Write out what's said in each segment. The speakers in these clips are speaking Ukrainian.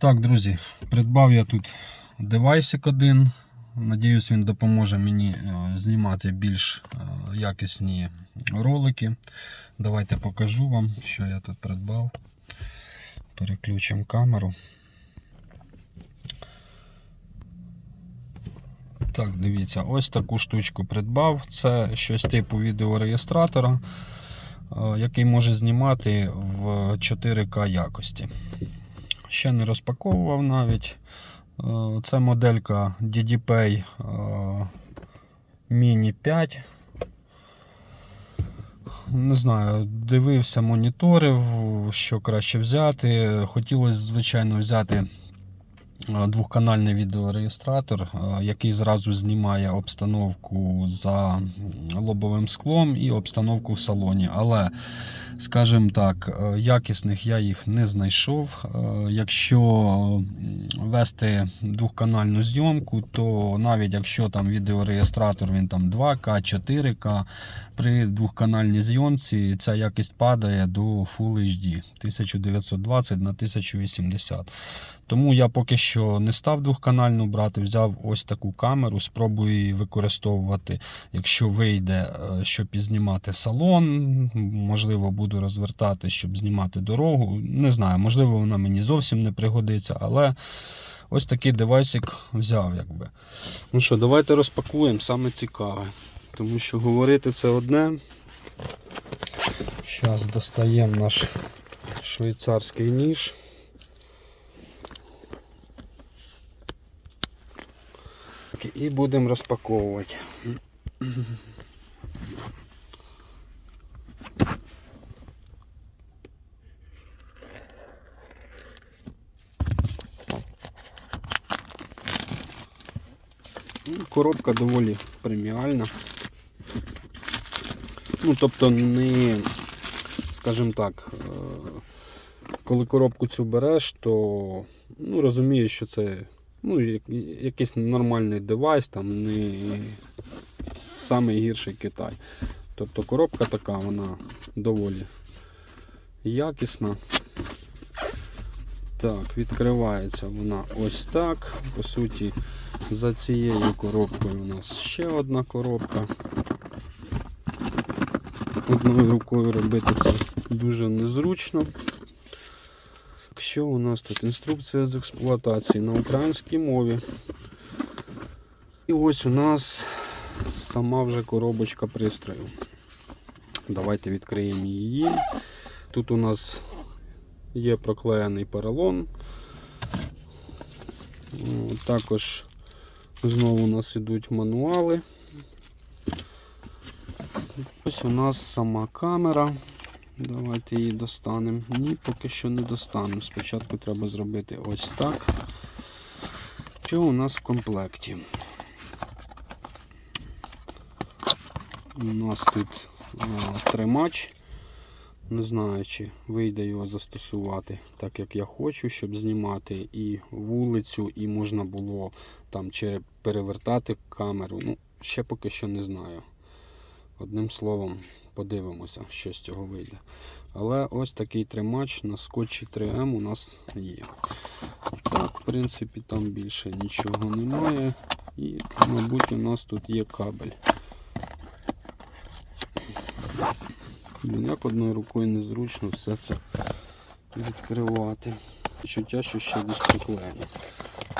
Так, друзі, придбав я тут девайсик один. Надіюсь, він допоможе мені е, знімати більш е, якісні ролики. Давайте покажу вам, що я тут придбав. Переключимо камеру. Так, дивіться, ось таку штучку придбав. Це щось типу відеореєстратора, е, який може знімати в 4К якості. Ще не розпаковував навіть. Е, Це моделька DDPay е, Mini 5. Не знаю, дивився, моніторив, що краще взяти. Хотілося, звичайно, взяти двохканальний відеореєстратор, е, який зразу знімає обстановку за лобовим склом і обстановку в салоні. Але, скажімо так, е, якісних я їх не знайшов. Е, Якщо вести двохканальну зйомку, то навіть якщо там відеореєстратор він там 2К, 4К, при двохканальній зйомці ця якість падає до Full HD 1920 на 1080. Тому я поки що не став двохканальну брати, взяв ось таку камеру, спробую її використовувати, якщо вийде, е, щоб знімати салон. Можливо, буду розвертати, щоб знімати дорогу. Не знаю, можливо, вона мені зовсім не пригодиться, але ось такий девайсик взяв. якби. Ну що, давайте розпакуємо саме цікаве. Тому що говорити це одне. Зараз достаємо наш швейцарський ніж. І будемо розпаковувати. Ну, Коробка доволі преміальна. Ну, тобто не, скажімо так, е, коли коробку цю береш, то ну, розумієш, що це ну, якийсь нормальний девайс, там не самий гірший Китай. Тобто коробка така, вона доволі якісна. Так, відкривається вона ось так. По суті, за цією коробкою у нас ще одна коробка. Одною рукою робити це дуже незручно. Що у нас тут? Інструкція з експлуатації на українській мові. І ось у нас сама вже коробочка пристрою. Давайте відкриємо її. Тут у нас є проклеєний поролон. Також знову у нас ідуть мануали. Ось у нас сама камера. Давайте її достанемо. Ні, поки що не достанемо. Спочатку треба зробити ось так. Що у нас в комплекті? У нас тут а, тримач. Не знаю, чи вийде його застосувати так, як я хочу, щоб знімати і вулицю, і можна було там перевертати камеру. Ну, ще поки що не знаю. Одним словом, подивимося, що з цього вийде. Але ось такий тримач на скотчі 3М у нас є. Так, в принципі, там більше нічого немає. І, мабуть, у нас тут є кабель. Як одною рукою незручно все це відкривати. Відчуття, що ще десь приклеєно.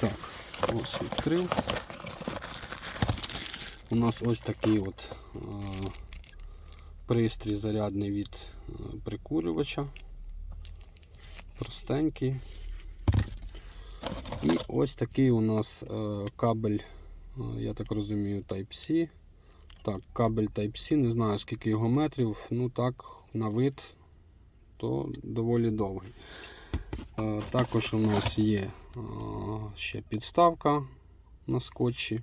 Так, ось відкрив. У нас ось такий от е, пристрій зарядний від е, прикурювача. Простенький. І ось такий у нас е, кабель, я так розумію, Type-C. Так, кабель Type-C, не знаю скільки його метрів, ну так, на вид, то доволі довгий. Також у нас є ще підставка на скотчі.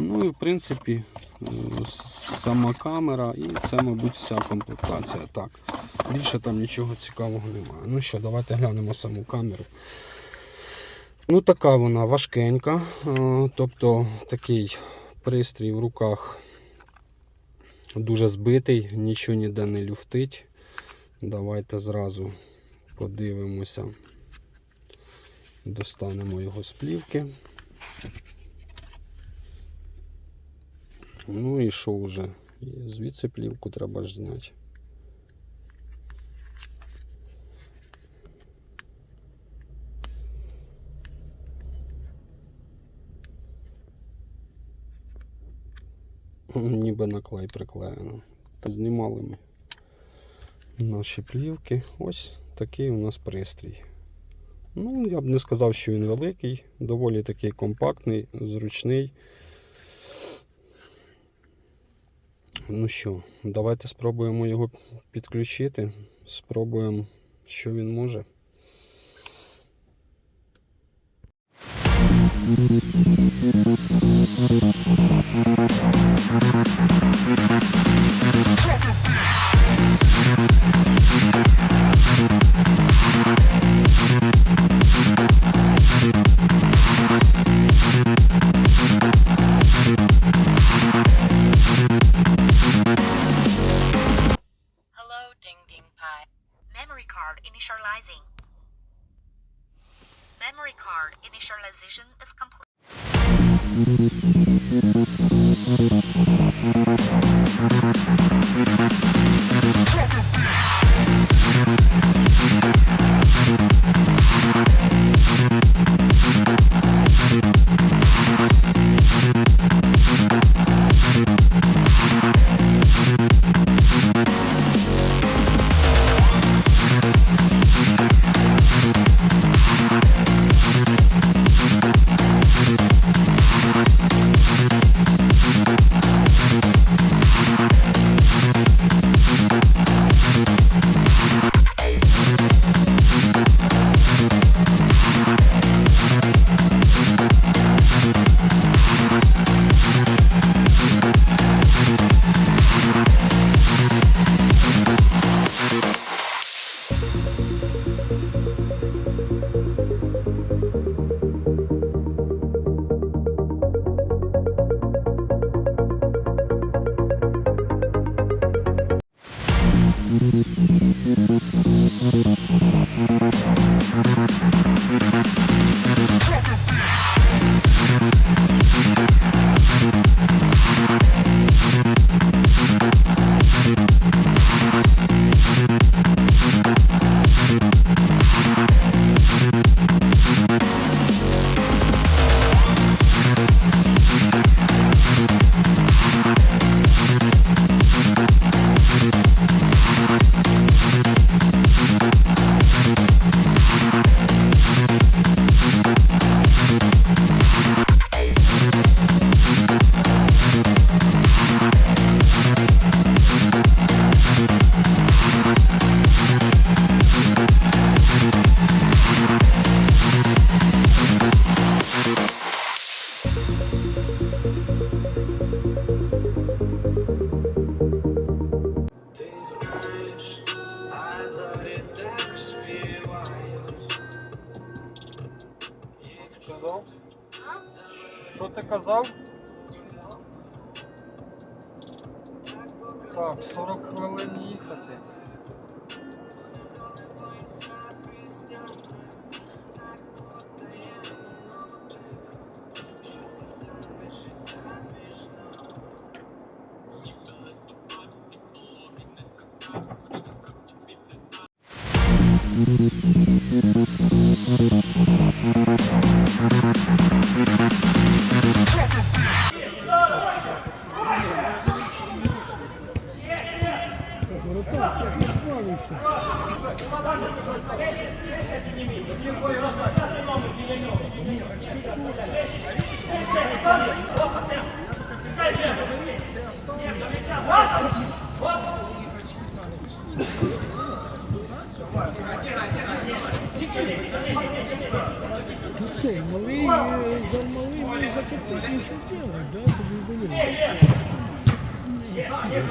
Ну і в принципі е, сама камера і це, мабуть, вся комплектація. Так, більше там нічого цікавого немає. Ну що, давайте глянемо саму камеру. Ну, така вона важкенька, е, тобто такий пристрій в руках дуже збитий, нічого ніде не люфтить. Давайте зразу подивимося. Достанемо його з плівки. Ну і що вже? Звідси плівку треба ж зняти. Ніби на клей приклеєно. Та знімали ми наші плівки. Ось такий у нас пристрій. Ну, я б не сказав, що він великий, доволі такий компактний, зручний. Ну що, давайте спробуємо його підключити. Спробуємо, що він може. Hello, Їх Сказав? Що ти казав? Так, 40 хвилин їхати. Ну цей малий е, за малий закатити нічого делать, да? Тобі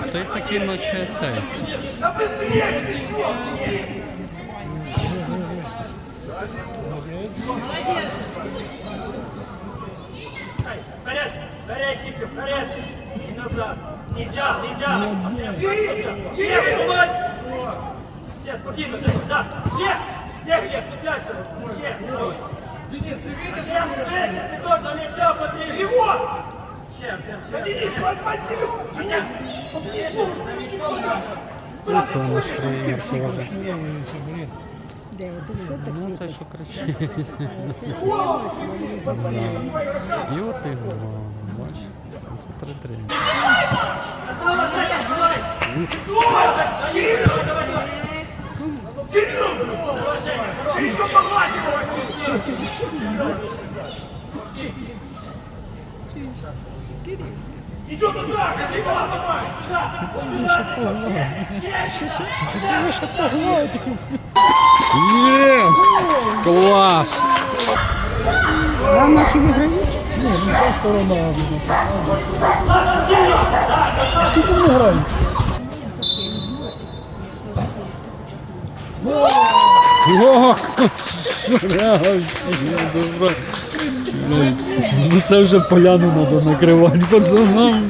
Це такі ночі цей. Та быстрее ти чого? Молодець. Вперед, вперед, Кіпка, вперед. І назад. Нельзя, нельзя. Бери, бери. Все, спокійно, все, да. Глеб, где Глеб, цепляйся. Ще. Денис, ты видишь? Глеб, встреча, ты тоже на мяча, смотри. Его! Чим. Чим, за м'ячом треба. Сміюся, блін. Ну, це. І от і бач, це 3-3. Сама Женя, давай! Давай, Єс! Клас! А наші виграють? Ні, ну ця сторона буде. А скільки вони грають? О, добре. Ну це вже поляну треба накривати пацанам.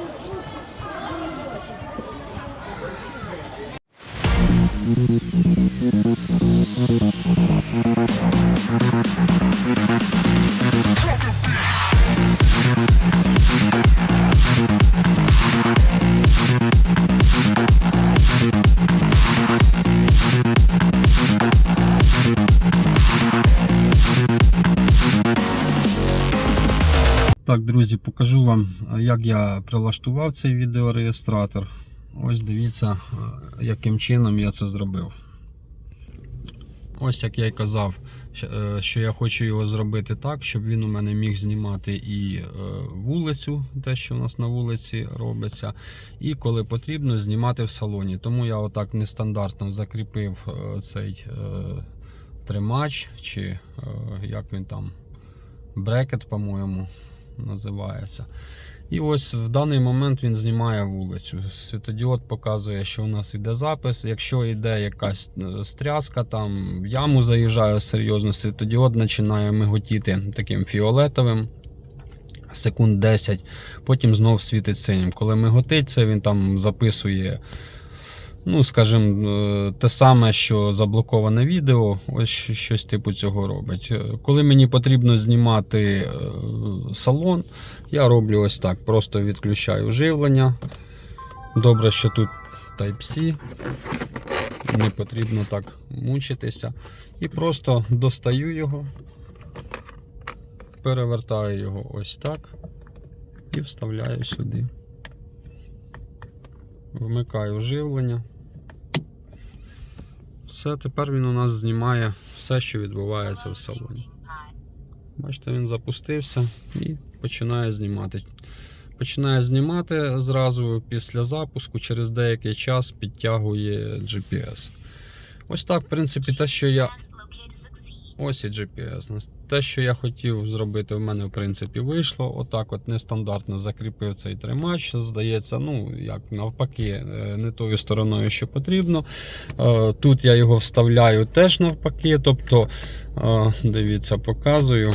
Так, друзі, покажу вам, як я прилаштував цей відеореєстратор. Ось дивіться, е, яким чином я це зробив. Ось як я й казав, що- е, я хочу його зробити так, щоб він у мене міг знімати і е, вулицю, те, що у нас на вулиці робиться, і коли потрібно, знімати в салоні. Тому я отак нестандартно закріпив е, цей е, тримач, чи е, як він там, брекет, по-моєму, називається. І ось в даний момент він знімає вулицю. Світодіод показує, що у нас йде запис. Якщо йде якась е, стряска, там в яму заїжджає серйозно, світодіод починає миготіти таким фіолетовим. Секунд 10, потім знов світить синім. Коли миготить, це він там записує, ну, скажімо, е, те саме, що заблоковане відео, ось щось типу цього робить. Е, Коли мені потрібно знімати е, салон, я роблю ось так: просто відключаю живлення. Добре, що тут Type-C, не потрібно так мучитися. І просто достаю його, перевертаю його ось так і вставляю сюди. Вмикаю живлення. Все, тепер він у нас знімає все, що відбувається в салоні. Бачите, він запустився і починає знімати. Починає знімати зразу після запуску, через деякий час підтягує GPS. Ось так, в принципі, те, що я. Ось і GPS. Те, що я хотів зробити, в мене в принципі вийшло. Отак, от нестандартно закріпив цей тримач. Здається, ну як навпаки, е, не тою стороною, що потрібно. Е, Тут я його вставляю теж навпаки. Тобто, е, дивіться, показую.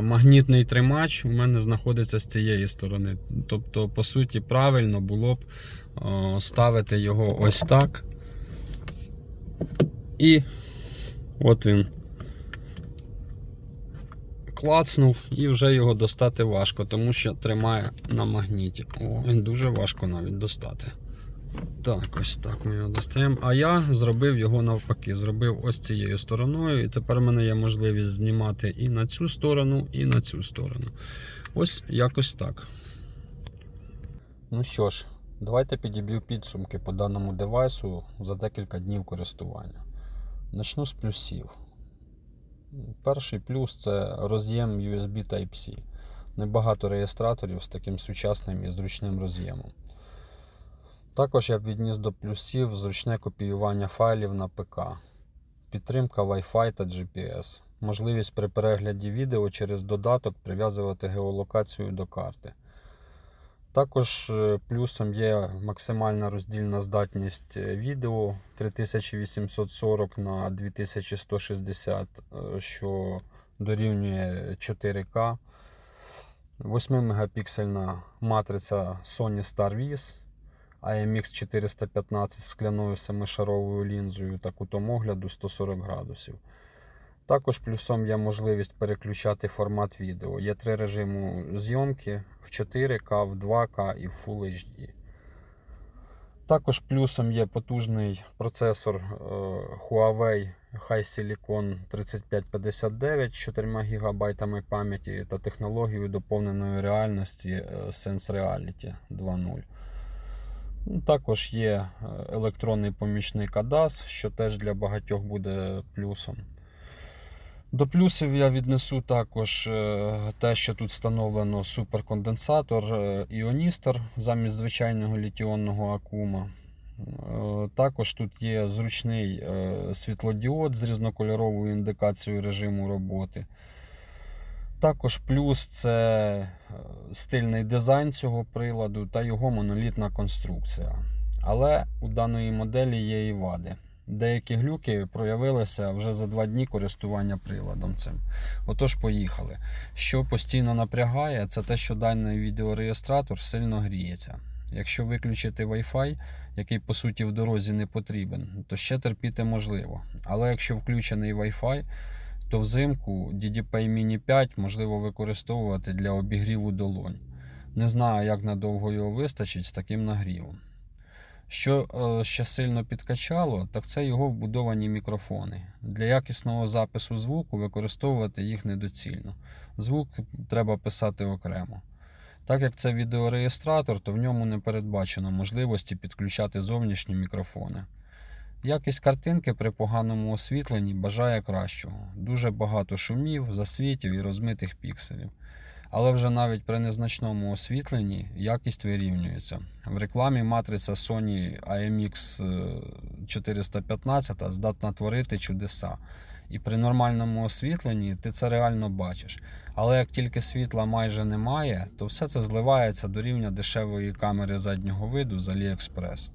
Магнітний тримач у мене знаходиться з цієї сторони. Тобто, по суті, правильно було б ставити його ось так. І От він клацнув і вже його достати важко, тому що тримає на магніті. О, він дуже важко навіть достати. Так, ось так ми його достаємо. А я зробив його навпаки. Зробив ось цією стороною, і тепер в мене є можливість знімати і на цю сторону, і на цю сторону. Ось якось так. Ну що ж, давайте підіб'ю підсумки по даному девайсу за декілька днів користування. Начну з плюсів. Перший плюс це роз'єм USB Type-C. Небагато реєстраторів з таким сучасним і зручним роз'ємом. Також я б відніс до плюсів зручне копіювання файлів на ПК, підтримка Wi-Fi та GPS, можливість при перегляді відео через додаток прив'язувати геолокацію до карти. Також е, плюсом є максимальна роздільна здатність е, відео 3840 на 2160, е, що дорівнює 4К. 8 мегапіксельна матриця Sony StarVis IMX 415 з скляною семишаровою лінзою та кутом огляду 140 градусів. Також плюсом є можливість переключати формат відео. Є три режиму зйомки в 4К, в 2К і в Full HD. Також плюсом є потужний процесор е, Huawei HiSilicon 3559 з 4 ГБ пам'яті та технологією доповненої реальності е, Sense Reality 2.0. Ну, Також є е, електронний помічник ADAS, що теж для багатьох буде плюсом. До плюсів я віднесу також е, те, що тут встановлено суперконденсатор е, іоністор замість звичайного літіонного акума. Е, Також тут є зручний світлодіод з різнокольоровою індикацією режиму роботи. Також плюс це стильний дизайн цього приладу та його монолітна конструкція. Але у даної моделі є і вади. Деякі глюки проявилися вже за два дні користування приладом цим. Отож, поїхали. Що постійно напрягає, це те, що даний відеореєстратор сильно гріється. Якщо виключити Wi-Fi, який по суті в дорозі не потрібен, то ще терпіти можливо. Але якщо включений Wi-Fi, то взимку DDP Mini 5 можливо використовувати для обігріву долонь. Не знаю, як надовго його вистачить з таким нагрівом. Що е, ще сильно підкачало, так це його вбудовані мікрофони. Для якісного запису звуку використовувати їх недоцільно. Звук треба писати окремо. Так як це відеореєстратор, то в ньому не передбачено можливості підключати зовнішні мікрофони. Якість картинки при поганому освітленні бажає кращого. Дуже багато шумів, засвітів і розмитих пікселів. Але вже навіть при незначному освітленні якість вирівнюється. В рекламі матриця Sony IMX 415 здатна творити чудеса. І при нормальному освітленні ти це реально бачиш. Але як тільки світла майже немає, то все це зливається до рівня дешевої камери заднього виду з AliExpress.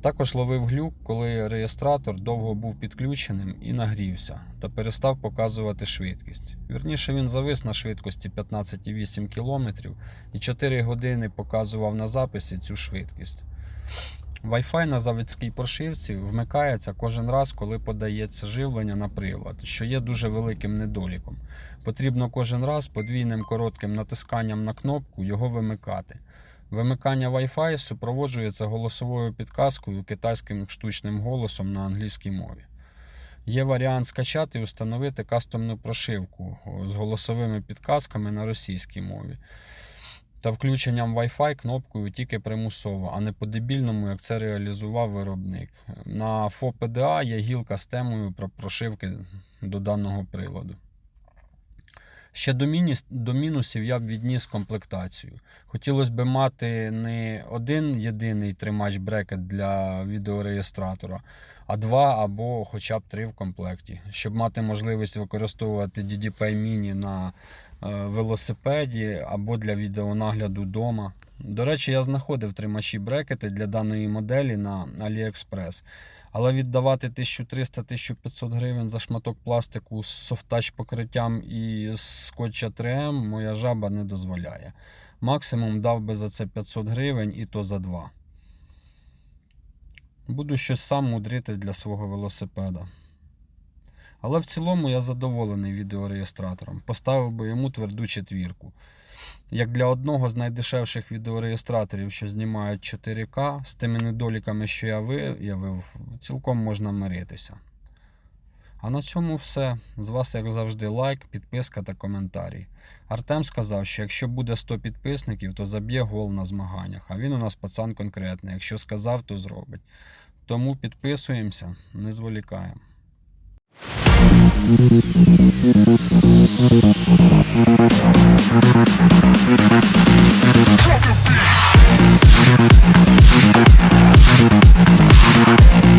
Також ловив глюк, коли реєстратор довго був підключеним і нагрівся та перестав показувати швидкість. Вірніше він завис на швидкості 15,8 км і 4 години показував на записі цю швидкість. Wi-Fi на заводській прошивці вмикається кожен раз, коли подається живлення на прилад, що є дуже великим недоліком. Потрібно кожен раз подвійним коротким натисканням на кнопку його вимикати. Вимикання Wi-Fi супроводжується голосовою підказкою китайським штучним голосом на англійській мові. Є варіант скачати і установити кастомну прошивку з голосовими підказками на російській мові та включенням Wi-Fi кнопкою тільки примусово, а не по-дебільному, як це реалізував виробник. На FOPDA є гілка з темою про прошивки до даного приладу. Ще до, міні... до мінусів я б відніс комплектацію. Хотілося б мати не один єдиний тримач брекет для відеореєстратора, а два або хоча б три в комплекті, щоб мати можливість використовувати DDP Mini на е, велосипеді або для відеонагляду вдома. До речі, я знаходив тримачі брекети для даної моделі на AliExpress. Але віддавати 1300-1500 гривень за шматок пластику з софтач покриттям і скотча 3М моя жаба не дозволяє. Максимум дав би за це 500 гривень і то за два. Буду щось сам мудрити для свого велосипеда. Але в цілому я задоволений відеореєстратором. Поставив би йому тверду четвірку. Як для одного з найдешевших відеореєстраторів, що знімають 4К, з тими недоліками, що я виявив, цілком можна миритися. А на цьому все. З вас, як завжди, лайк, підписка та коментарі. Артем сказав, що якщо буде 100 підписників, то заб'є гол на змаганнях. А він у нас пацан конкретний. Якщо сказав, то зробить. Тому підписуємося, не зволікаємо. Thank you. Drop your beats.